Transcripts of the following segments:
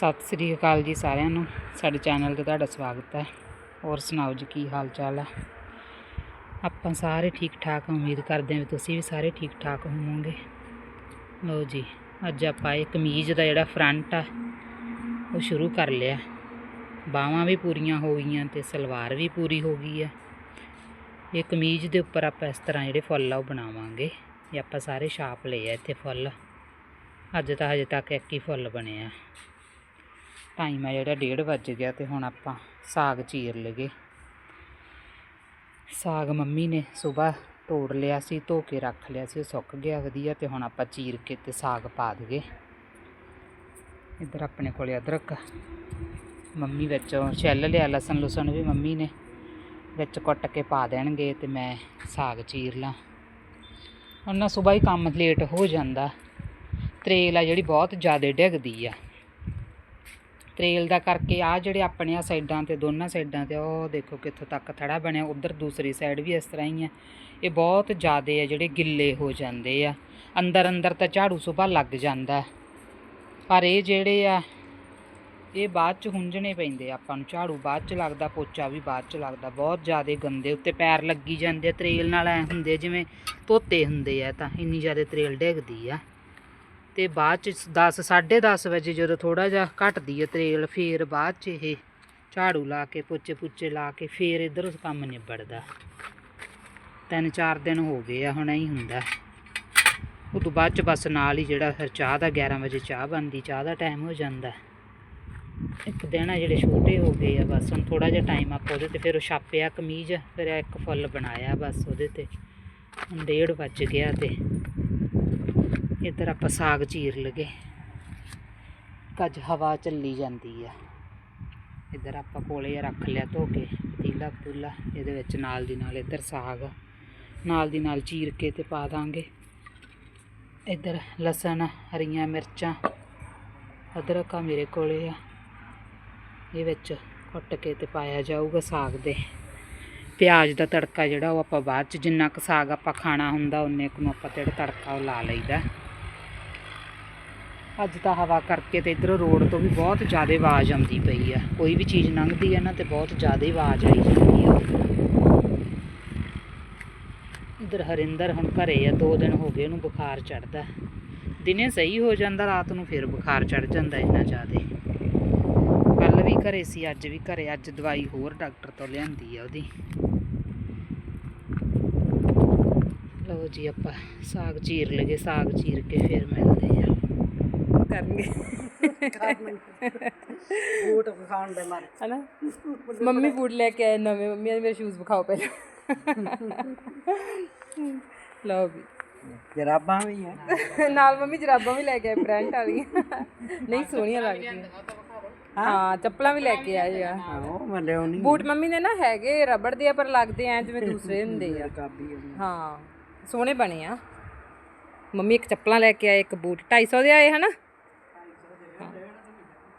ਸਤਿ ਸ੍ਰੀ ਅਕਾਲ ਜੀ ਸਾਰਿਆਂ ਨੂੰ। ਸਾਡੇ ਚੈਨਲ ਤੇ ਤੁਹਾਡਾ ਸਵਾਗਤ ਹੈ। ਹੋਰ ਸੁਣਾਓ ਜੀ, ਕੀ ਹਾਲ ਚਾਲ ਹੈ? ਆਪਾਂ ਸਾਰੇ ਠੀਕ ਠਾਕ ਉਮੀਦ ਕਰਦੇ ਹਾਂ ਵੀ ਤੁਸੀਂ ਵੀ ਸਾਰੇ ਠੀਕ ਠਾਕ ਹੋਵੋਗੇ। ਲਓ ਜੀ, ਅੱਜ ਆਪਾਂ ਇਹ ਕਮੀਜ਼ ਦਾ ਜਿਹੜਾ ਫਰੰਟ ਆ, ਉਹ ਸ਼ੁਰੂ ਕਰ ਲਿਆ। ਬਾਹਾਂ ਵੀ ਪੂਰੀਆਂ ਹੋ ਗਈਆਂ ਤੇ ਸਲਵਾਰ ਵੀ ਪੂਰੀ ਹੋ ਗਈ ਆ। ਇਹ ਕਮੀਜ਼ ਦੇ ਉੱਪਰ ਆਪਾਂ ਇਸ ਤਰ੍ਹਾਂ ਜਿਹੜੇ ਫੁੱਲ ਆ, ਉਹ ਬਣਾਵਾਂਗੇ। ਇਹ ਆਪਾਂ ਸਾਰੇ ਛਾਪ ਲਏ ਆ ਇੱਥੇ ਫੁੱਲ। ਅੱਜ ਤਾਂ ਹਜੇ ਤੱਕ ਇੱਕ ਹੀ ਫੁੱਲ ਬਣਿਆ। ਟਾਈਮ ਆ ਜਿਹੜਾ 1:30 ਵੱਜ ਗਿਆ ਤੇ ਹੁਣ ਆਪਾਂ ਸਾਗ ਚੀਰ ਲਗੇ ਸਾਗ ਮੰਮੀ ਨੇ ਸਵੇਰ ਤੋੜ ਲਿਆ ਸੀ, ਧੋ ਕੇ ਰੱਖ ਲਿਆ ਸੀ, ਉਹ ਸੁੱਕ ਗਿਆ ਵਧੀਆ ਤੇ ਹੁਣ ਆਪਾਂ ਚੀਰ ਕੇ ਤੇ ਸਾਗ ਪਾ ਦਗੇ ਇੱਧਰ ਆਪਣੇ ਕੋਲੇ ਅਦਰਕ, ਮੰਮੀ ਵਿੱਚ ਛਿੱਲ ਲਿਆ, ਲਸਣ ਲੁਸਣ ਵੀ ਮੰਮੀ ਨੇ ਵਿੱਚ ਕੁੱਟ ਕੇ ਪਾ ਦੇਣਗੇ ਤੇ ਮੈਂ ਸਾਗ ਚੀਰ ਲਾਂ। ਉਹਨਾਂ ਸਵੇਰ ਹੀ ਕੰਮ ਲੇਟ ਹੋ ਜਾਂਦਾ, ਤਰੇਲ ਆ ਜਿਹੜੀ ਬਹੁਤ ਜ਼ਿਆਦਾ ਡਿੱਗਦੀ ਆ। ਤਰੇਲ ਦਾ ਕਰਕੇ ਆ ਜਿਹੜੇ ਆਪਣੇ ਆ ਸਾਈਡਾਂ ਤੇ ਦੋਨਾਂ ਸਾਈਡਾਂ ਤੇ ਉਹ ਦੇਖੋ ਕਿੱਥੋਂ ਤੱਕ ਥੜਾ ਬਣਿਆ। ਉਧਰ ਦੂਸਰੀ ਸਾਈਡ ਵੀ ਇਸ ਤਰ੍ਹਾਂ ਹੀ ਆ। ਇਹ ਬਹੁਤ ਜ਼ਿਆਦੇ ਆ ਜਿਹੜੇ ਗਿੱਲੇ ਹੋ ਜਾਂਦੇ ਆ। ਅੰਦਰ ਅੰਦਰ ਤਾਂ ਝਾੜੂ ਸੁਭਾ ਲੱਗ ਜਾਂਦਾ। ਪਰ ਇਹ ਜਿਹੜੇ ਆ ਇਹ ਬਾਅਦ ਚ ਹੁੰਝਣੇ ਪੈਂਦੇ ਆ ਆਪਾਂ ਨੂੰ। ਝਾੜੂ ਬਾਅਦ ਚ ਲੱਗਦਾ ਪੋਚਾ ਵੀ ਬਾਅਦ ਚ ਲੱਗਦਾ। ਬਹੁਤ ਜ਼ਿਆਦੇ ਗੰਦੇ ਉੱਤੇ ਪੈਰ ਲੱਗੀ ਜਾਂਦੇ ਆ, ਤਰੇਲ ਨਾਲ ਐ ਹੁੰਦੇ ਜਿਵੇਂ ਧੋਤੇ ਹੁੰਦੇ ਆ ਤਾਂ। ਇੰਨੀ ਜ਼ਿਆਦਾ ਤਰੇਲ ਡਿੱਗਦੀ ਆ। ਤੇ ਬਾਅਦ ਚ 10 10:30 ਵਜੇ ਜਦੋਂ ਥੋੜਾ ਜਿਹਾ ਘਟਦੀ ਹੈ ਤਰੇਲ, ਫੇਰ ਬਾਅਦ ਚ ਇਹ ਝਾੜੂ ਲਾ ਕੇ, ਪੋਚੇ ਪੁੱਚੇ ਲਾ ਕੇ ਫੇਰ ਇਧਰ ਕੰਮ ਨਿਬੜਦਾ। ਤਿੰਨ ਚਾਰ ਦਿਨ ਹੋ ਗਏ ਆ, ਹੁਣ ਐਂ ਹੁੰਦਾ। ਉਹ ਤੋਂ ਬਾਅਦ ਚ ਬਸ ਨਾਲ ਹੀ ਜਿਹੜਾ ਫਿਰ ਚਾਹ ਦਾ 11 ਵਜੇ ਚਾਹ ਬਣਦੀ, ਚਾਹ ਦਾ ਟਾਈਮ ਹੋ ਜਾਂਦਾ। ਇੱਕ ਦਿਨ ਆ ਜਿਹੜੇ ਛੋਟੇ ਹੋ ਗਏ ਆ, ਬਸ ਹੁਣ ਥੋੜਾ ਜਿਹਾ ਟਾਈਮ ਆਪਾਂ ਉਹਦੇ ਤੇ ਫਿਰ ਉਹ ਛਾਪਿਆ ਕਮੀਜ਼, ਫਿਰ ਇੱਕ ਫੁੱਲ ਬਣਾਇਆ ਬਸ ਉਹਦੇ ਤੇ। ਹੁਣ ਡੇਢ ਵੱਜ ਗਿਆ ਤੇ। ਇੱਧਰ ਆਪਾਂ ਸਾਗ ਚੀਰ ਲਗੇ। ਕੱਜ ਹਵਾ ਚੱਲੀ ਜਾਂਦੀ ਆ। ਇੱਧਰ ਆਪਾਂ ਕੋਲੇ ਰੱਖ ਲਿਆ ਧੋ ਕੇ ਪਤੀਲਾ ਪਤੂਲਾ ਇਹਦੇ ਵਿੱਚ ਨਾਲ ਦੀ ਨਾਲ ਇੱਧਰ ਸਾਗ, ਨਾਲ ਦੀ ਨਾਲ ਚੀਰ ਕੇ ਤੇ ਪਾ ਦਾਂਗੇ। ਇੱਧਰ ਲਸਣ, ਹਰੀਆਂ ਮਿਰਚਾਂ, ਅਦਰਕ ਆ ਮੇਰੇ ਕੋਲੇ ਆ। ਇਹ ਵਿੱਚ ਕੁੱਟ ਕੇ ਤੇ ਪਾਇਆ ਜਾਊਗਾ ਸਾਗ ਦੇ। ਪਿਆਜ਼ ਦਾ ਤੜਕਾ ਜਿਹੜਾ ਉਹ ਆਪਾਂ ਬਾਅਦ ਚ ਜਿੰਨਾ ਕੁ ਸਾਗ ਆਪਾਂ ਖਾਣਾ ਹੁੰਦਾ ਉਨੇ ਕੁ ਨੂੰ ਆਪਾਂ ਤੇ ਤੜਕਾ ਉਹ ਲਾ ਲਈਦਾ। ਅੱਜ ਤਾਂ ਹਵਾ ਕਰਕੇ ਤੇ ਇਧਰੋਂ ਰੋਡ ਤੋਂ ਵੀ ਬਹੁਤ ਜ਼ਿਆਦਾ ਆਵਾਜ਼ ਆਉਂਦੀ ਪਈ ਆ। ਕੋਈ ਵੀ ਚੀਜ਼ ਲੰਘਦੀ ਹੈ ਨਾ ਤੇ ਬਹੁਤ ਜ਼ਿਆਦਾ ਆਵਾਜ਼ ਆਈ ਜਾਂਦੀ ਆ। ਇਧਰ ਹਰਿੰਦਰ ਹੁਣ ਘਰੇ ਆ, ਦੋ ਦਿਨ ਹੋ ਗਏ ਉਹਨੂੰ ਬੁਖਾਰ ਚੜਦਾ ਦਿਨੇ ਸਹੀ ਹੋ ਜਾਂਦਾ, ਰਾਤ ਨੂੰ ਫਿਰ ਬੁਖਾਰ ਚੜ ਜਾਂਦਾ ਇੰਨਾ ਜ਼ਿਆਦਾ। ਕੱਲ ਵੀ ਘਰੇ ਸੀ, ਅੱਜ ਵੀ ਘਰੇ, ਅੱਜ ਦਵਾਈ ਹੋਰ ਡਾਕਟਰ ਤੋਂ ਲਿਆਂਦੀ ਆ ਉਹਦੀ। ਲਓ ਜੀ ਆਪਾਂ ਸਾਗ ਚੀਰ ਲਗੇ ਸਾਗ ਚੀਰ ਕੇ ਫਿਰ ਮਿਲਦੇ ਆ। ਕਰਨਗੇ। ਬੂਟ ਵਿਖਾਉਣ ਦੇ ਮਾਰੇ। ਹਨਾ? ਮੰਮੀ ਬੂਟ ਲੈ ਕੇ ਆਏ ਨਵੇਂ। ਮੰਮੀ ਨੇ ਮੇਰੇ ਸ਼ੂਜ਼ ਵਿਖਾਓ ਪਹਿਲਾਂ। ਲਓ ਵੀ। ਜਰਾਬਾਂ ਵੀ ਆ। ਨਾਲ ਮੰਮੀ ਜਰਾਬਾਂ ਵੀ ਲੈ ਕੇ ਆਏ ਪ੍ਰਿੰਟ ਵਾਲੀਆਂ। ਨਹੀਂ ਸੋਹਣੀਆਂ ਲੱਗਦੀਆਂ। ਹਾਂ। ਚੱਪਲਾਂ ਵੀ ਲੈ ਕੇ ਆਏ ਆ। ਉਹ ਮੈਂ ਲਿਆਉਣੀ ਬੂਟ ਮੰਮੀ ਨੇ ਨਾ ਹੈਗੇ ਰਬੜ ਦੇ ਆ ਪਰ ਲੱਗਦੇ ਆ ਜਿਵੇਂ ਦੂਸਰੇ ਹੁੰਦੇ ਆ। ਹਾਂ ਸੋਹਣੇ ਬਣੇ ਆ। ਮੰਮੀ ਇੱਕ ਚੱਪਲਾਂ ਲੈ ਕੇ ਆਏ ਇੱਕ ਬੂਟ। 250 ਦੇ ਆਏ ਹਨਾ?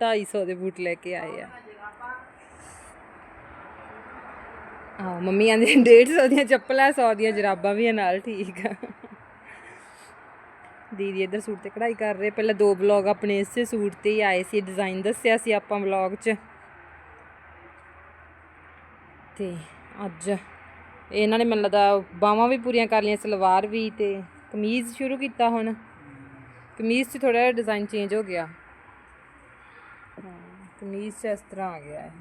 250 ਦੇ ਬੂਟ ਲੈ ਕੇ ਆਏ ਆ। ਹਾਂ ਮੰਮੀ ਆਂਦੇ 150 ਦੀਆਂ ਚੱਪਲਾਂ 100 ਦੀਆਂ ਜਰਾਬਾਂ ਵੀ ਆ, ਨਾਲ ਠੀਕ ਆ। ਦੀਦੀ ਇੱਧਰ ਸੂਟ ਤੇ ਕਢਾਈ ਕਰ ਰਹੇ। ਪਹਿਲਾਂ ਦੋ ਵਲੌਗ ਆਪਣੇ ਇਸੇ ਸੂਟ ਤੇ ਹੀ ਆਏ ਸੀ, ਡਿਜ਼ਾਈਨ ਦੱਸਿਆ ਸੀ ਆਪਾਂ ਵਲੌਗ 'ਚ। ਤੇ ਅੱਜ ਇਹਨਾਂ ਨੇ ਮੈਨੂੰ ਲੱਗਦਾ ਬਾਹਾਂ ਵੀ ਪੂਰੀਆਂ ਕਰ ਲਈਆਂ, ਸਲਵਾਰ ਵੀ ਤੇ ਕਮੀਜ਼ ਸ਼ੁਰੂ ਕੀਤਾ ਹੁਣ। ਕਮੀਜ਼ 'ਚ ਥੋੜਾ ਜਿਹਾ ਡਿਜ਼ਾਈਨ ਚੇਂਜ ਹੋ ਗਿਆ। ਕਮੀਜ਼ 'ਚ ਇਸ ਤਰ੍ਹਾਂ ਆ ਗਿਆ ਹੈ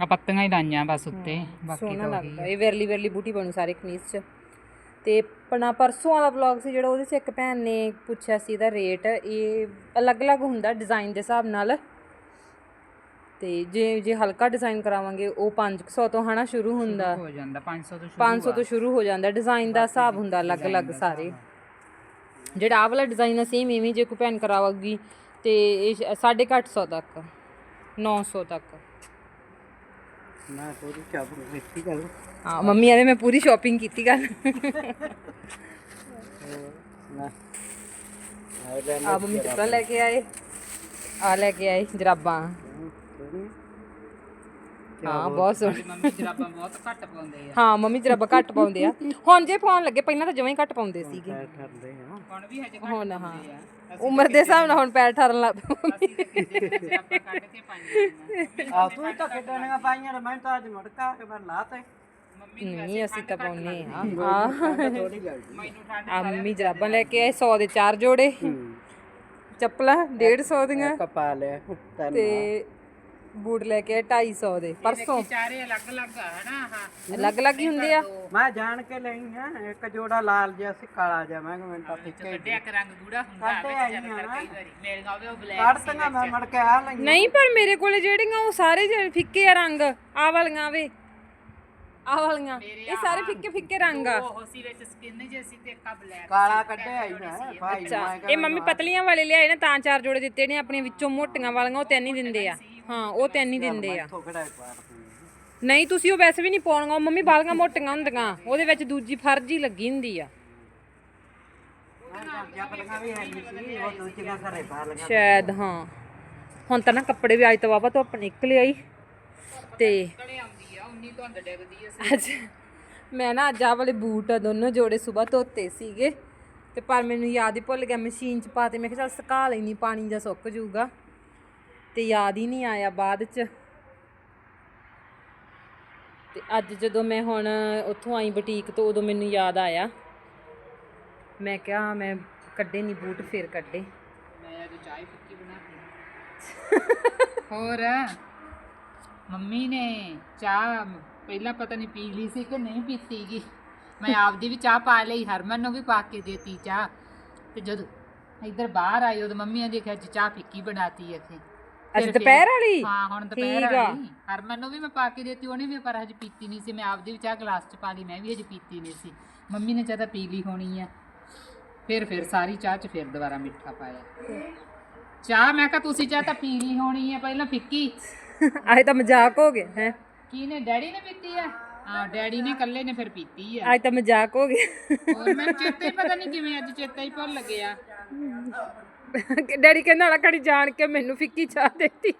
ਆ ਪੱਤੀਆਂ ਹੀ ਲਾਈਆਂ ਬਸ ਉੱਤੇ ਬਾਕੀ ਸੋਹਣਾ ਤਾਂ ਲੱਗਦਾ। ਇਹ ਵੇਰਲੀ ਵੇਰਲੀ ਬੂਟੀ ਬਣੂ ਸਾਰੇ ਕਮੀਜ਼ 'ਚ। ਤੇ ਆਪਣਾ ਪਰਸੋਂ ਵਾਲਾ ਵਲੌਗ ਸੀ ਜਿਹੜਾ ਉਹਦੇ 'ਚ ਇੱਕ ਭੈਣ ਨੇ ਪੁੱਛਿਆ ਸੀ ਇਹਦਾ ਰੇਟ ਇਹ ਅਲੱਗ-ਅਲੱਗ ਹੁੰਦਾ ਡਿਜ਼ਾਈਨ ਦੇ ਹਿਸਾਬ ਨਾਲ। ਤੇ ਜੇ ਜੇ ਹਲਕਾ ਡਿਜ਼ਾਈਨ ਕਰਾਵਾਂਗੇ ਉਹ 500 ਤੋਂ ਹਨਾ ਸ਼ੁਰੂ ਹੁੰਦਾ। ਹੋ ਜਾਂਦਾ 500 ਤੋਂ 500 ਤੋਂ ਸ਼ੁਰੂ ਹੋ ਜਾਂਦਾ। ਡਿਜ਼ਾਈਨ ਦਾ ਹਿਸਾਬ ਹੁੰਦਾ ਅਲੱਗ-ਅਲੱਗ ਸਾਰੇ। ਜਿਹੜਾ ਆਹ ਵਾਲਾ ਡਿਜ਼ਾਈਨ ਆ ਸੇਮ ਇਵੇਂ ਜੇ ਕੋਈ ਭੈਣ ਕਰਾਵਾਗੀ ਤੇ ਇਹ 850 ਤੱਕ। 900 ਤੱਕ। ਮੈਂ ਕਰ ਹਾਂ ਮੰਮੀ ਮੈਂ ਪੂਰੀ ਸ਼ਾਪਿੰਗ ਕੀਤੀ ਕਰ ਨਾ ਆ ਲੈ ਆ ਮੰਮੀ ਚੱਪਲਾਂ ਲੈ ਕੇ ਆਏ। ਆ ਲੈ ਕੇ ਆਏ ਜਰਾਬਾਂ। ਹਾਂ ਬਹੁਤ ਸੋਹਣੀ। ਮੰਮੀ ਜਰਾਬਾਂ ਬਹੁਤ ਘੱਟ ਪਾਉਂਦੇ ਆ। ਹਾਂ ਮੰਮੀ ਜਰਾਬਾਂ ਘੱਟ ਪਾਉਂਦੇ ਆ। ਹੁਣ ਜੇ ਪਾਉਣ ਲੱਗੇ ਪਹਿਲਾਂ ਤਾਂ ਜਮਾਂ ਹੀ ਘੱਟ ਪਾਉਂਦੇ ਸੀਗੇ। ਪੈਰ ਠਰਦੇ ਆ। ਹੁਣ ਵੀ ਹਜੇ ਘੱਟ ਹੁਣ ਹਾਂ। ਪਾਉਂਦੇ ਆ। ਉਮਰ ਦੇ ਹਿਸਾਬ ਨਾਲ ਹੁਣ ਪੈਰ ਠਰਨ ਲੱਗ ਪਏ ਅਸੀਂ ਤਾਂ ਕਿਤੇ ਜਰਾਬਾਂ ਕੱਢ ਕੇ ਪਾਈਆਂ ਆ ਤੂੰ ਤਾਂ ਕਿਡਣੀਆਂ ਪਾਈਆਂ ਨੇ ਮੈਂ ਤਾਂ ਅੱਜ ਮੁੜਕਾ ਕੇ ਮੈਂ ਲਾਤੇ ਮੰਮੀ ਨਹੀਂ ਅਸੀਂ ਤਾਂ ਪਾਉਨੇ ਆ। ਆ। ਮੰਮੀ ਜਰਾਬਾਂ ਲੈ ਕੇ ਆਏ 100 ਦੇ ਚਾਰ ਜੋੜੇ। ਚੱਪਲਾਂ 150 ਦੀਆਂ। ਕਪਾ ਲਿਆ ਤੈਨੂੰ ਤੇ ਬੂਟ ਲੈ ਕੇ ਆਏ 250 ਦੇ ਪਰਸੋਂ। ਚਾਰੇ ਅਲੱਗ ਅਲੱਗ ਆ ਹਨਾ ਆਹ ਅਲੱਗ-ਅਲੱਗ ਹੀ ਹੁੰਦੇ ਆ। ਮੈਂ ਜਾਣ ਕੇ ਲਈ ਆ ਇੱਕ ਜੋੜਾ ਲਾਲ ਜਿਹਾ ਸੀ ਕਾਲਾ ਜਿਹਾ ਮੈਂ ਕਿਹਾ ਮੈਨੂੰ ਤਾਂ ਫਿੱਕੇ ਹੀ ਕੱਢਿਆ ਇੱਕ ਰੰਗ ਗੂੜਾ ਹੁੰਦਾ ਕੱਢੇ ਵਿੱਚ। ਕਈ ਵਾਰੀ ਮੇਰੇ ਨਾਲ ਉਹ ਬਲੈਕ ਕੱਢਤੀਆਂ ਮੈਂ ਮੜ ਕੇ ਆ ਲਈ ਨਹੀਂ ਪਰ ਮੇਰੇ ਕੋਲੇ ਜਿਹੜੀਆਂ ਉਹ ਸਾਰੇ ਜਿਹੜੇ ਫਿੱਕੇ ਆ ਰੰਗ ਆ ਵਾਲੀਆਂ ਵੇ। ਆ ਵਾਲੀਆਂ ਇਹ ਸਾਰੇ ਫਿੱਕੇ ਫਿੱਕੇ ਰੰਗ ਆ। ਉਹ ਸੀ ਵਿੱਚ ਸਕਿਨ ਜੇ ਸੀ ਤੇ ਇੱਕ ਬਲੈਕ ਕਾਲਾ ਕੱਢਿਆ ਆਈ ਮੈਂ ਭਾਈ ਮੈਂ ਇਹ ਮੰਮੀ ਪਤਲੀਆਂ ਵਾਲੇ ਲਿਆਏ ਨੇ ਤਾਂ ਚਾਰ ਜੋੜੇ ਦਿੱਤੇ ਨੇ ਆਪਣੀਆਂ ਵਿੱਚੋਂ ਮੋਟੀਆਂ ਵਾਲੀਆਂ ਉਹ ਤਿੰਨ ਹੀ ਦਿੰਦੇ ਆ। ਹਾਂ ਉਹ ਤਿੰਨ ਹੀ ਦਿੰਦੇ ਆ। ਥੋਕੜਾ ਨਹੀਂ ਤੁਸੀਂ ਉਹ ਵੈਸੇ ਵੀ ਨਹੀਂ ਪਾਉਣਗਾ ਉਹ ਮੰਮੀ ਬਾਲੀਆਂ ਮੋਟੀਆਂ ਹੁੰਦੀਆਂ ਉਹਦੇ ਵਿੱਚ ਦੂਜੀ ਫਰਜੀ ਲੱਗੀ ਹੁੰਦੀ ਆ। ਸ਼ਾਇਦ ਹਾਂ। ਹੁਣ ਤਾਂ ਨਾ ਕੱਪੜੇ ਵੀ ਅੱਜ ਤੋਂ ਵਾਵਾ ਧੁੱਪ ਨਿਕਲ ਆਈ ਤੇ ਆ ਆ ਅੱਜ ਮੈਂ ਨਾ ਅੱਜ ਆਹ ਵਾਲੇ ਬੂਟ ਆ ਦੋਨੋਂ ਜੋੜੇ ਸਵੇਰ ਧੋਤੇ ਸੀਗੇ ਤੇ ਪਰ ਮੈਨੂੰ ਯਾਦ ਹੀ ਭੁੱਲ ਗਿਆ ਮਸ਼ੀਨ 'ਚ ਪਾਤੇ ਮੈਂ ਕਿਹਾ ਚੱਲ ਸੁਕਾ ਲੈਣੀ ਪਾਣੀ ਜਾਂ ਸੁੱਕ ਜਾਊਗਾ। ਤੇ ਯਾਦ ਹੀ ਨਹੀਂ ਆਇਆ ਬਾਅਦ 'ਚ। ਤੇ ਅੱਜ ਜਦੋਂ ਮੈਂ ਹੁਣ ਉੱਥੋਂ ਆਈ ਬੁਟੀਕ ਤੋਂ ਉਦੋਂ ਮੈਨੂੰ ਯਾਦ ਆਇਆ। ਮੈਂ ਕਿਹਾ ਮੈਂ ਕੱਢੇ ਨਹੀਂ ਬੂਟ ਫਿਰ ਕੱਢੇ। ਮੈਂ ਅੱਜ ਚਾਹ ਫਿੱਕੀ ਬਣਾਤੀ ਹੋਰ? ਮੰਮੀ ਨੇ ਚਾਹ ਪਹਿਲਾਂ ਪਤਾ ਨਹੀਂ ਪੀ ਲਈ ਸੀ ਕਿ ਨਹੀਂ ਪੀਤੀਗੀ। ਮੈਂ ਆਪਦੀ ਵੀ ਚਾਹ ਪਾ ਲਈ ਹਰਮਨ ਨੂੰ ਵੀ ਪਾ ਕੇ ਦੇਤੀ ਚਾਹ। ਤੇ ਜਦੋਂ ਇੱਧਰ ਬਾਹਰ ਆਈ ਉਦੋਂ ਮੰਮੀ ਨੇ ਦੇਖਿਆ ਚਾਹ ਫਿੱਕੀ ਬਣਾਤੀ ਇੱਥੇ। ਅੱਜ ਦੁਪਹਿਰ ਵਾਲੀ? ਹਾਂ ਹੁਣ ਦੁਪਹਿਰ ਠੀਕ ਆ। ਵਾਲੀ। ਹਰਮਨ ਨੂੰ ਵੀ ਮੈਂ ਪਾ ਕੇ ਦੇਤੀ ਉਹਨੇ ਵੀ ਪਰ ਹਜੇ ਪੀਤੀ ਨਹੀਂ ਸੀ। ਮੈਂ ਆਪਦੀ ਵੀ ਚਾਹ ਗਲਾਸ 'ਚ ਪਾ ਲਈ ਮੈਂ ਵੀ ਹਜੇ ਪੀਤੀ ਨਹੀਂ ਸੀ। ਮੰਮੀ ਨੇ ਚਾਹ ਤਾਂ ਪੀ ਲਈ ਹੋਣੀ ਆ। ਫਿਰ ਫਿਰ ਸਾਰੀ ਚਾਹ 'ਚ ਫਿਰ ਦੁਬਾਰਾ ਮਿੱਠਾ ਪਾਇਆ। ਚਾਹ ਮੈਂ ਕਿਹਾ ਤੁਸੀਂ ਚਾਹ ਤਾਂ ਪੀ ਲਈ ਹੋਣੀ ਆ ਪਹਿਲਾਂ ਫਿੱਕੀ। ਅੱਜ ਤਾਂ ਮਜ਼ਾਕ ਹੋ ਗਿਆ ਹੈ। ਕੀ ਨੇ ਡੈਡੀ ਨੇ ਪੀਤੀ ਆ? ਹਾਂ ਡੈਡੀ ਨੇ ਇਕੱਲੇ ਨੇ ਫਿਰ ਪੀਤੀ ਆ। ਅੱਜ ਤਾਂ ਮਜ਼ਾਕ ਹੋ ਗਿਆ। ਹੋਰ ਮੈਨੂੰ ਚੇਤਾ ਹੀ ਪਤਾ ਨਹੀਂ ਕਿਵੇਂ ਅੱਜ ਚੇਤਾ ਹੀ ਭੁੱਲ ਗਿਆ। ਡੈਡੀ ਕਹਿੰਦਾ ਹਲਾ ਕੜੀ ਜਾਣ ਕੇ ਮੈਨੂੰ ਫਿੱਕੀ ਚਾਹ ਦੇਤੀ।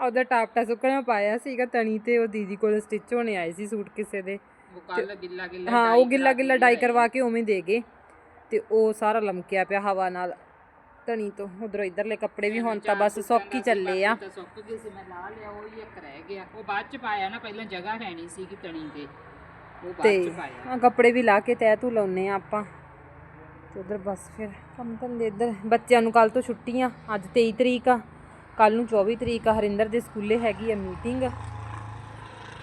ਉਹਦਾ ਟਾਪਟਾ ਸੁੱਕਣਾ ਪਾਇਆ ਸੀਗਾ ਤਣੀ ਤੇ ਉਹ ਦੀਦੀ ਕੋਲ ਸਟਿਚ ਹੋਣੇ ਆਏ ਸੀ ਸੂਟ ਕਿਸੇ ਦੇ। ਉਹ ਕੱਲ ਗਿੱਲਾ ਗਿੱਲਾ ਹਾਂ ਉਹ ਗਿੱਲਾ ਗਿੱਲਾ ਡਾਈ ਕਰਵਾ ਕੇ ਉਵੇਂ ਦੇ ਗਏ। ਤੇ ਉਹ ਸਾਰਾ ਲਮਕਿਆ ਪਿਆ ਹਵਾ ਨਾਲ। ਤਣੀ ਤੋਂ ਉਧਰੋਂ ਇਧਰਲੇ ਕੱਪੜੇ ਵੀ ਹੁਣ ਤਾਂ ਬਸ ਸੁੱਕ ਹੀ ਚੱਲੇ ਆ। ਸੁੱਕ ਗਏ ਸੀ ਮੈਂ ਲਾ ਲਿਆ ਉਹ ਹੀ ਇੱਕ ਰਹਿ ਗਿਆ। ਉਹ ਬਾਅਦ ਚ ਪਾਇਆ ਨਾ ਪਹਿਲਾਂ ਜਗ੍ਹਾ ਹੈ ਨਹੀਂ ਸੀ ਕਿ ਤਣੀ ਤੇ ਤੇ ਆ ਕੱਪੜੇ ਵੀ ਲਾ ਕੇ ਤੈ ਤੂੰ ਲਾਉਨੇ ਆ ਆਪਾਂ। ਤੇ ਉਧਰ ਬਸ ਫਿਰ ਕੰਮ ਧੰਦੇ ਇੱਧਰ। ਬੱਚਿਆਂ ਨੂੰ ਕੱਲ ਤੋਂ ਛੁੱਟੀਆਂ ਅੱਜ 23 ਤਰੀਕ ਆ। ਕੱਲ ਨੂੰ 24 ਤਰੀਕ ਆ ਹਰਿੰਦਰ ਦੇ ਸਕੂਲੇ ਹੈਗੀ ਆ ਮੀਟਿੰਗ।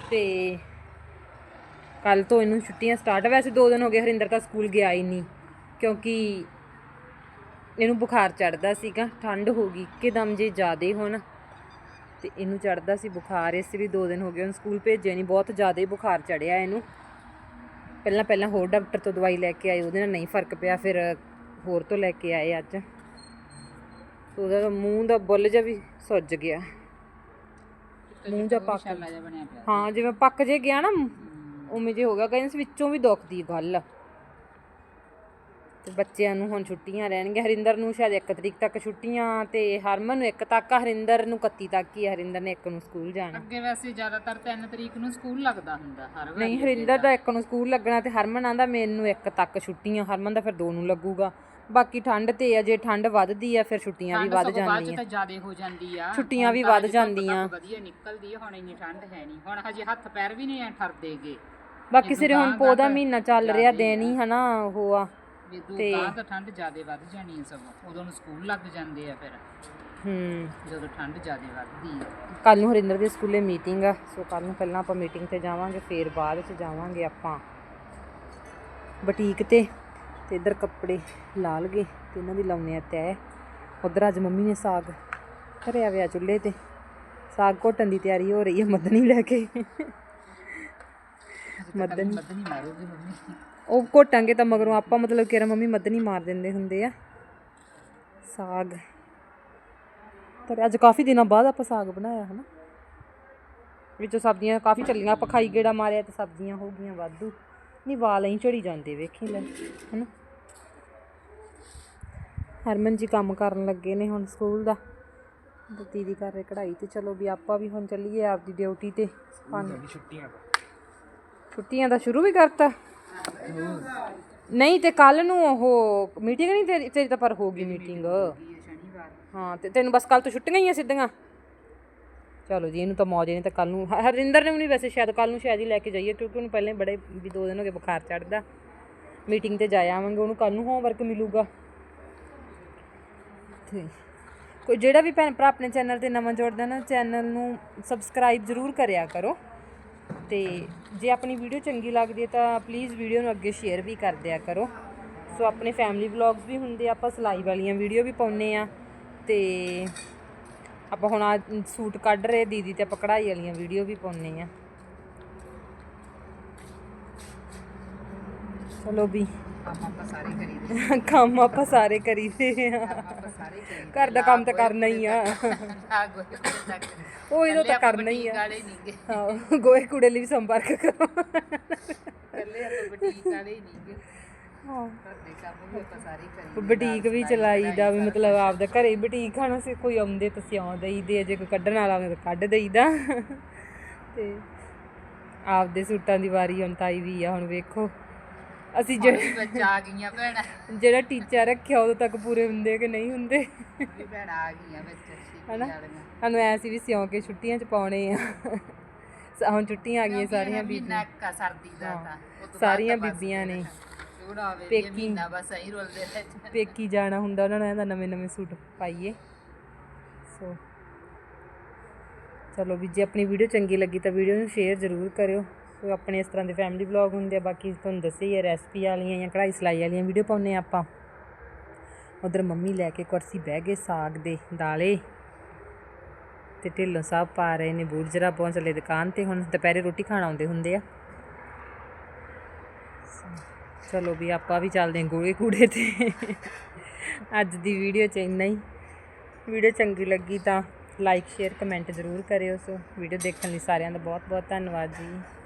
ਤੇ ਕੱਲ ਤੋਂ ਇਹਨੂੰ ਛੁੱਟੀਆਂ ਸਟਾਰਟ ਵੈਸੇ 2 ਦਿਨ ਹੋ ਗਏ ਹਰਿੰਦਰ ਤਾਂ ਸਕੂਲ ਗਿਆ ਹੀ ਨਹੀਂ ਕਿਉਂਕਿ ਇਹਨੂੰ ਬੁਖਾਰ ਚੜਦਾ ਸੀਗਾ। ਠੰਡ ਹੋ ਗਈ ਇੱਕਦਮ ਜੇ ਜ਼ਿਆਦੇ ਹੁਣ ਤੇ ਇਹਨੂੰ ਚੜਦਾ ਸੀ ਬੁਖਾਰ। ਇਸ ਲਈ 2 ਦਿਨ ਹੋ ਗਏ ਉਹਨੂੰ ਸਕੂਲ ਭੇਜਿਆ ਨਹੀਂ। ਬਹੁਤ ਜ਼ਿਆਦਾ ਹੀ ਬੁਖਾਰ ਚੜਿਆ ਇਹਨੂੰ। ਪਹਿਲਾਂ ਪਹਿਲਾਂ ਹੋਰ ਡਾਕਟਰ ਤੋਂ ਦਵਾਈ ਲੈ ਕੇ ਆਏ ਉਹਦੇ ਨਾਲ ਨਹੀਂ ਫ਼ਰਕ ਪਿਆ ਫਿਰ ਹੋਰ ਤੋਂ ਲੈ ਕੇ ਆਏ ਅੱਜ। ਉਹਦਾ ਮੂੰਹ ਦਾ ਬੁੱਲ ਜਿਹਾ ਵੀ ਸੁੱਜ ਗਿਆ। ਮੂੰਹ ਜਿਹਾ ਪੱਕ ਹਾਂ ਜਿਵੇਂ ਪੱਕ ਜੇ ਗਿਆ ਨਾ ਉਵੇਂ ਜੇ ਹੋ ਗਿਆ ਕਹਿੰਦੇ ਵਿੱਚੋਂ ਵੀ ਦੁਖਦੀ ਗੱਲ। ਤੇ ਬੱਚਿਆਂ ਨੂੰ ਹੁਣ ਛੁੱਟੀਆਂ ਰਹਿਣਗੀਆਂ। ਹਰਿੰਦਰ ਨੂੰ ਸ਼ਾਇਦ 1 ਤਰੀਕ ਤੱਕ ਛੁੱਟੀਆਂ ਤੇ ਹਰਮਨ ਨੂੰ 1 ਤੱਕ। ਆ, ਹਰਿੰਦਰ ਨੂੰ 31 ਤੱਕ ਹੀ ਆ, ਹਰਿੰਦਰ ਨੇ 1 ਨੂੰ ਸਕੂਲ ਜਾਣਾ। ਅੱਗੇ ਵੈਸੇ ਜ਼ਿਆਦਾਤਰ 3 ਤਰੀਕ ਨੂੰ ਸਕੂਲ ਲੱਗਦਾ ਹੁੰਦਾ ਹਰ ਵਾਰ ਨਹੀਂ ਹਰਿੰਦਰ ਦਾ 1 ਨੂੰ ਸਕੂਲ ਲੱਗਣਾ ਤੇ ਹਰਮਨ ਆਂਦਾ ਮੈਨੂੰ 1 ਤੱਕ ਛੁੱਟੀਆਂ ਹਰਮਨ ਦਾ ਫਿਰ 2 ਨੂੰ ਲੱਗੂਗਾ। ਬਾਕੀ ਠੰਡ ਤੇ ਆ ਜੇ ਠੰਡ ਵੱਧਦੀ ਆ ਫਿਰ ਛੁੱਟੀਆਂ ਵੀ ਵੱਧ ਬਾਅਦ ਚ ਜਾਂਦੀਆਂ। ਤਾਂ ਜ਼ਿਆਦਾ ਹੋ ਜਾਂਦੀ ਆ। ਛੁੱਟੀਆਂ ਹੁਣ ਵੀ ਤਾਂ ਵੱਧ ਜਾਂਦੀਆਂ। ਵਧੀਆ ਨਿਕਲਦੀ ਆ ਹੁਣ ਇੰਨੀ ਠੰਡ ਹੈ ਨਹੀਂ। ਹੁਣ ਹਜੇ ਹੱਥ ਪੈਰ ਵੀ ਨਹੀਂ ਐ ਠਰਦੇਗੇ। ਬਾਕੀ ਸਿਰੇ ਹੁਣ ਪੋਦਾ ਮਹੀਨਾ ਚੱਲ ਰਿਹਾ ਦੇਣੀ ਹਨਾ ਉਹ ਆ। ਵੀ ਦੂ ਤਾਂ ਤਾਂ ਠੰਡ ਜ਼ਿਆਦਾ ਵੱਧ ਜਾਣੀ ਹੈ ਸਗੋਂ। ਉਦੋਂ ਨੂੰ ਸਕੂਲ ਲੱਗ ਜਾਂਦੇ ਆ ਫਿਰ। ਹੂੰ। ਜਦੋਂ ਠੰਡ ਜ਼ਿਆਦਾ ਵੱਧਦੀ ਆ। ਕੱਲ ਨੂੰ ਹਰਿੰਦਰ ਦੇ ਸਕੂਲੇ ਮੀਟਿੰਗ ਆ ਸੋ ਕੱਲ ਨੂੰ ਪਹਿਲਾਂ ਆਪਾਂ ਮੀਟਿੰਗ ਤੇ ਜਾਵਾਂਗੇ ਫੇਰ ਬਾਅਦ ਚ ਜਾਵਾਂਗੇ ਆਪਾਂ। ਬੁਟੀਕ ਤੇ ਤੇ ਇੱਧਰ ਕੱਪੜੇ ਲਾ ਲਗੇ ਤੇ ਇਹਨਾਂ ਦੀ ਲਾਉਣੇ ਆ ਤੈ ਉਧਰ ਅੱਜ ਮੰਮੀ ਨੇ ਸਾਗ ਧਰਿਆ ਵਿਆ ਚੁੱਲ੍ਹੇ ਤੇ। ਸਾਗ ਘੋਟਣ ਦੀ ਤਿਆਰੀ ਹੋ ਰਹੀ ਹੈ ਮੱਧਣੀ ਲੈ ਕੇ। ਮੱਧਣੀ। ਮੱਧਨੀ ਮਾਰੂਗੀ ਮੰਮੀ। ਉਹ ਘੋਟਾਂਗੇ ਤਾਂ ਮਗਰੋਂ ਆਪਾਂ ਮਤਲਬ ਕਿ ਮੰਮੀ ਮੱਧਣੀ ਮਾਰ ਦਿੰਦੇ ਹੁੰਦੇ ਆ। ਸਾਗ। ਪਰ ਅੱਜ ਕਾਫੀ ਦਿਨਾਂ ਬਾਅਦ ਆਪਾਂ ਸਾਗ ਬਣਾਇਆ ਹਨਾ? ਵਿੱਚੋਂ ਸਬਜ਼ੀਆਂ ਕਾਫੀ ਚੱਲੀਆਂ ਆਪਾਂ ਖਾਈ ਗੇੜਾ ਮਾਰਿਆ ਤੇ ਸਬਜ਼ੀਆਂ ਹੋ ਗਈਆਂ ਵਾਧੂ। ਨਹੀਂ ਵਾਲ ਐਂ ਝੜੀ ਜਾਂਦੇ ਵੇਖੀ ਲੈ ਹਨਾ? ਹਰਮਨ ਜੀ ਕੰਮ ਕਰਨ ਲੱਗੇ ਨੇ ਹੁਣ ਸਕੂਲ ਦਾ। ਤੇ ਦੀਦੀ ਕਰ ਰਹੇ ਕਢਾਈ ਤੇ। ਚਲੋ ਵੀ ਆਪਾਂ ਵੀ ਹੁਣ ਚੱਲੀਏ ਆਪਦੀ ਡਿਊਟੀ ਤੇ। ਪੰਜ ਛੁੱਟੀਆਂ ਛੁੱਟੀਆਂ ਦਾ ਸ਼ੁਰੂ ਵੀ ਕਰਤਾ। ਨਹੀਂ ਤੇ ਕੱਲ ਨੂੰ ਉਹ ਮੀਟਿੰਗ ਨਹੀਂ ਤੇਰੀ ਤੇਰੀ ਤਾਂ ਪਰ ਹੋ ਗਈ ਮੀਟਿੰਗ ਹਾਂ ਤੇ ਤੈਨੂੰ ਬਸ ਕੱਲ ਤੋਂ ਛੁੱਟੀਆਂ ਹੀ ਆ ਸਿੱਧੀਆਂ। ਚਲੋ ਜੀ ਇਹਨੂੰ ਤਾਂ ਮੌਜ ਨਹੀਂ ਤਾਂ ਕੱਲ ਨੂੰ ਹਰਿੰਦਰ ਨੇ ਵੀ ਨਹੀਂ ਵੈਸੇ ਸ਼ਾਇਦ ਕੱਲ ਨੂੰ ਸ਼ਾਇਦ ਹੀ ਲੈ ਕੇ ਜਾਈਏ ਕਿਉਂਕਿ ਉਹਨੂੰ ਪਹਿਲਾਂ ਬੜੇ ਵੀ ਦੋ ਦਿਨ ਹੋ ਗਏ ਬੁਖਾਰ ਚੜਦਾ ਮੀਟਿੰਗ ਤੇ ਜਾ ਆਵਾਂਗੇ ਉਹਨੂੰ ਕੱਲ ਨੂੰ ਹੋਮਵਰਕ ਮਿਲੂਗਾ। ਤੇ ਕੋਈ ਜਿਹੜਾ ਵੀ ਭੈਣ ਭਰਾ ਆਪਣੇ ਚੈਨਲ ਤੇ ਨਵਾਂ ਜੁੜਦਾ ਨਾ ਚੈਨਲ ਨੂੰ ਸਬਸਕ੍ਰਾਈਬ ਜ਼ਰੂਰ ਕਰਿਆ ਕਰੋ। ਤੇ ਜੇ ਆਪਣੀ ਵੀਡੀਓ ਚੰਗੀ ਲੱਗਦੀ ਹੈ ਤਾਂ ਪਲੀਜ਼ ਵੀਡੀਓ ਨੂੰ ਅੱਗੇ ਸ਼ੇਅਰ ਵੀ ਕਰ ਦਿਆ ਕਰੋ। ਸੋ ਆਪਣੇ ਫੈਮਿਲੀ ਵਲੌਗਸ ਵੀ ਹੁੰਦੇ ਆਪਾਂ ਸਿਲਾਈ ਵਾਲੀਆਂ ਵੀਡੀਓ ਵੀ ਪਾਉਨੇ ਆ ਤੇ ਆਪਾਂ ਹੁਣ ਆ ਸੂਟ ਕੱਢ ਰਹੇ, ਦੀਦੀ ਤੇ ਆਪਾਂ ਕਢਾਈ ਵਾਲੀਆਂ ਵੀਡੀਓ ਵੀ ਪਾਉਨੇ ਆ। ਚਲੋ ਵੀ। ਕੰਮ ਆਪਾਂ ਸਾਰੇ ਕਰੀਦੇ ਕੰਮ ਆਪਾਂ ਸਾਰੇ ਕਰੀਦੇ ਆ। ਆਪਾਂ ਸਾਰੇ ਕਰੀਦੇ ਘਰ ਦਾ ਕੰਮ ਤਾਂ ਕਰਨਾ ਹੀ ਆ। ਆ ਗੋਏ ਤੱਕ। ਉਹ ਇਹਦਾ ਤਾਂ ਕਰਨਾ ਹੀ ਆ। ਵਾਲੇ ਨਹੀਂਗੇ ਹਾਂ ਗੋਏ ਕੂੜੇ ਲਈ ਵੀ ਸੰਪਰਕ ਕਰੋ। ਕੱਲੇ ਆਪਾਂ ਬੁਟੀਕ ਵਾਲੇ ਹੀ ਨਹੀਂਗੇ ਹਾਂ। ਘਰ ਦੇ ਕੰਮ ਵੀ ਆਪਾਂ ਸਾਰੇ ਕਰੀਦੇ ਬੁਟੀਕ ਵੀ ਚਲਾਈਦਾ ਵੀ ਮਤਲਬ ਆਪਦਾ ਘਰੇ ਬੁਟੀਕ ਖਾਣਾ ਸੀ ਕੋਈ ਆਉਂਦੇ ਤਾਂ ਸਿਉਂ ਦੇਈਦੇ ਆ, ਜੇ ਕੋਈ ਕੱਢਣ ਵਾਲਾ ਆਵੇ ਤਾਂ ਕੱਢ ਦੇਈਦਾ। ਤੇ ਆਪਦੇ ਸੂਟਾਂ ਦੀ ਵਾਰੀ ਹੁਣ ਤਾਈ ਵੀ ਆ ਹੁਣ ਵੇਖੋ। ਅਸੀਂ ਜਿਹੜੇ ਵਿੱਚ ਆ ਗਈਆਂ ਭੈਣਾਂ। ਜਿਹੜਾ ਟੀਚਰ ਰੱਖਿਆ ਉਦੋਂ ਤੱਕ ਪੂਰੇ ਹੁੰਦੇ ਕਿ ਨਹੀਂ ਹੁੰਦੇ? ਵੀ ਭੈਣਾਂ ਆ ਗਈਆਂ ਸ਼ੀਸ਼ੇ ਹਨਾ? ਸਾਨੂੰ ਐ ਸੀ ਵੀ ਸਿਉਂ ਕੇ ਛੁੱਟੀਆਂ ਚ ਪਾਉਣੇ ਆ। ਹੁਣ ਛੁੱਟੀਆਂ ਆ ਗਈਆਂ ਸਾਰੀਆਂ ਬੀਬੀਆਂ। ਸਰਦੀ ਦਾ ਤਾਂ ਸਾਰੀਆਂ ਬੀਬੀਆਂ ਨੇ। ਪੇਕੀ- ਬਸ ਐਂ ਰੁਲਦੇ ਰਹਿ ਪੇਕੀ ਜਾਣਾ ਹੁੰਦਾ ਉਹਨਾਂ ਨੂੰ ਇਹਦਾ ਨਵੇਂ ਨਵੇਂ ਸੂਟ ਪਾਈਏ। ਸੋ ਚਲੋ ਵੀ ਜੇ ਆਪਣੀ ਵੀਡੀਓ ਚੰਗੀ ਲੱਗੀ ਤਾਂ ਵੀਡੀਓ ਨੂੰ ਸ਼ੇਅਰ ਜ਼ਰੂਰ ਕਰਿਓ। ਸੋ ਆਪਣੇ ਇਸ ਤਰ੍ਹਾਂ ਦੇ ਫੈਮਿਲੀ ਵਲੌਗ ਹੁੰਦੇ ਆ, ਬਾਕੀ ਤੁਹਾਨੂੰ ਦੱਸੇ ਹੀ ਆ ਰੈਸਪੀ ਵਾਲੀਆਂ ਜਾਂ ਕਢਾਈ ਸਿਲਾਈ ਵਾਲੀਆਂ ਵੀਡੀਓ ਪਾਉਂਦੇ ਆ ਆਪਾਂ। ਉਧਰ ਮੰਮੀ ਲੈ ਕੇ ਕੁਰਸੀ ਬਹਿ ਗਏ ਸਾਗ ਦੇ ਦਾਲੇ ਤੇ ਢਿੱਲੋਂ ਸਾਹਿਬ ਪਾ ਰਹੇ ਨੇ ਬੂਰਜਰਾ ਪਹੁੰਚ ਚਲੇ ਦੁਕਾਨ ਤੇ, ਹੁਣ ਦੁਪਹਿਰੇ ਰੋਟੀ ਖਾਣ ਆਉਂਦੇ ਹੁੰਦੇ ਆ। ਚਲੋ ਵੀ ਆਪਾਂ ਵੀ ਚੱਲਦੇ ਹਾਂ ਗੋਲੇ ਕੂੜੇ ਤੇ। ਅੱਜ ਦੀ ਵੀਡੀਓ ਚ ਇੰਨਾ ਹੀ। ਵੀਡੀਓ ਚੰਗੀ ਲੱਗੀ ਤਾਂ ਲਾਈਕ ਸ਼ੇਅਰ ਕਮੈਂਟ ਜ਼ਰੂਰ ਕਰਿਓ ਸੋ। ਵੀਡੀਓ ਦੇਖਣ ਲਈ ਸਾਰਿਆਂ ਦਾ ਬਹੁਤ ਬਹੁਤ ਧੰਨਵਾਦ ਜੀ।